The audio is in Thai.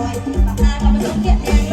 ลอยติดมาหาเราไปสมเกียรติ